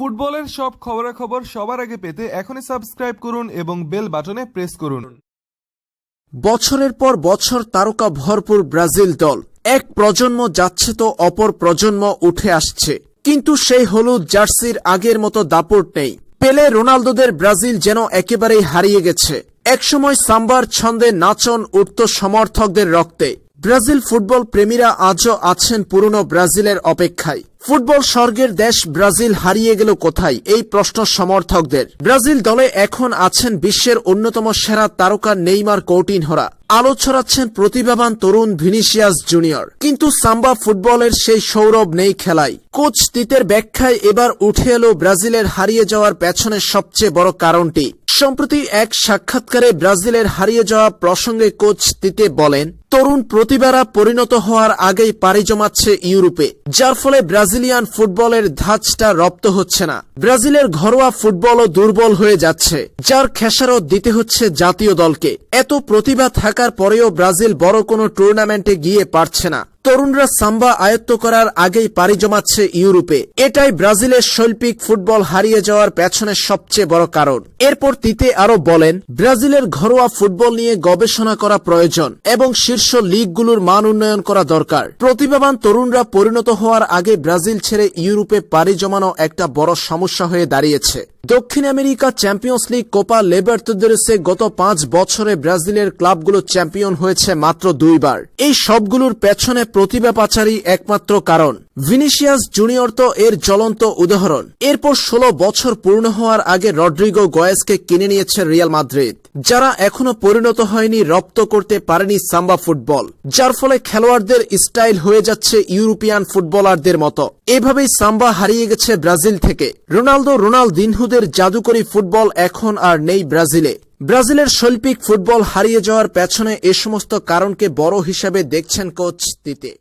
ফুটবলের সব খবরাখবর সবার আগে পেতে এখনই সাবস্ক্রাইব করুন এবং বেল বাটনে প্রেস করুন। বছরের পর বছর তারকা ভরপুর ব্রাজিল দল। এক প্রজন্ম যাচ্ছে তো অপর প্রজন্ম উঠে আসছে। কিন্তু সেই হলুদ জার্সির আগের মতো দাপট নেই। পেলে রোনালদোদের ব্রাজিল যেন একেবারেই হারিয়ে গেছে। একসময় সাম্বার ছন্দে নাচন উঠত সমর্থকদের রক্তে। ব্রাজিল ফুটবল প্রেমীরা আজও আছেন পুরনো ব্রাজিলের অপেক্ষায়। ফুটবল স্বর্গের দেশ ব্রাজিল হারিয়ে গেল কোথায়? এই প্রশ্ন সমর্থকদের। ব্রাজিল দলে এখন আছেন বিশ্বের অন্যতম সেরা তারকা নেইমার কৌটিনহরা। আলো ছড়াচ্ছেন প্রতিভাবান তরুণ ভিনিসিয়াস জুনিয়র। কিন্তু সাম্বা ফুটবলের সেই সৌরভ নেই খেলায়। কোচ তিতের ব্যাখ্যায় এবার উঠে এলো ব্রাজিলের হারিয়ে যাওয়ার পেছনে সবচেয়ে বড় কারণটি। সম্প্রতি এক সাক্ষাৎকারে ব্রাজিলের হারিয়ে যাওয়া প্রসঙ্গে কোচ তিতে বলেন তরুণ প্রতিভারা পরিণত হওয়ার আগেই পাড়ি জমাচ্ছে ইউরোপে, যার ফলে ব্রাজিলিয়ান ফুটবলের ধাঁচটা রপ্ত হচ্ছে না। ব্রাজিলের ঘরোয়া ফুটবলও দুর্বল হয়ে যাচ্ছে, যার খেসারত দিতে হচ্ছে জাতীয় দলকে। এত প্রতিভা থাকার পরেও ব্রাজিল বড় কোনো টুর্নামেন্টে গিয়ে পারছে না। তরুণরা সাম্বা আয়ত্ত করার আগেই পাড়ি জমাচ্ছে ইউরোপে। এটাই ব্রাজিলের শৈল্পিক ফুটবল হারিয়ে যাওয়ার পেছনে সবচেয়ে বড় কারণ। এরপর তিতে আরও বলেন, ব্রাজিলের ঘরোয়া ফুটবল নিয়ে গবেষণা করা প্রয়োজন এবং শীর্ষ লিগগুলোর মান উন্নয়ন করা দরকার। প্রতিভাবান তরুণরা পরিণত হওয়ার আগে ব্রাজিল ছেড়ে ইউরোপে পাড়ি জমানো একটা বড় সমস্যা হয়ে দাঁড়িয়েছে। দক্ষিণ আমেরিকা চ্যাম্পিয়ন্স লিগ কোপা লেবার্তদেরসে গত পাঁচ বছরে ব্রাজিলের ক্লাবগুলো চ্যাম্পিয়ন হয়েছে মাত্র দুইবার। এই সবগুলোর পেছনে প্রতিভা পাচারই একমাত্র কারণ। ভিনিসিয়াস জুনিয়র তো এর জ্বলন্ত উদাহরণ। এরপর ষোলো বছর পূর্ণ হওয়ার আগে রড্রিগো গয়েসকে কিনে নিয়েছে রিয়াল মাদ্রিদ, যারা এখনও পরিণত হয়নি রপ্ত করতে পারেনি সাম্বা ফুটবল, যার ফলে খেলোয়াড়দের স্টাইল হয়ে যাচ্ছে ইউরোপিয়ান ফুটবলারদের মতো। এভাবেই সাম্বা হারিয়ে গেছে ব্রাজিল থেকে। রোনালদো রোনালদিনহুদের জাদুকরী ফুটবল এখন আর নেই ব্রাজিলে। ব্রাজিলের শৈল্পিক ফুটবল হারিয়ে যাওয়ার পেছনে এ সমস্ত কারণকে বড় হিসাবে দেখছেন কোচ তিতে।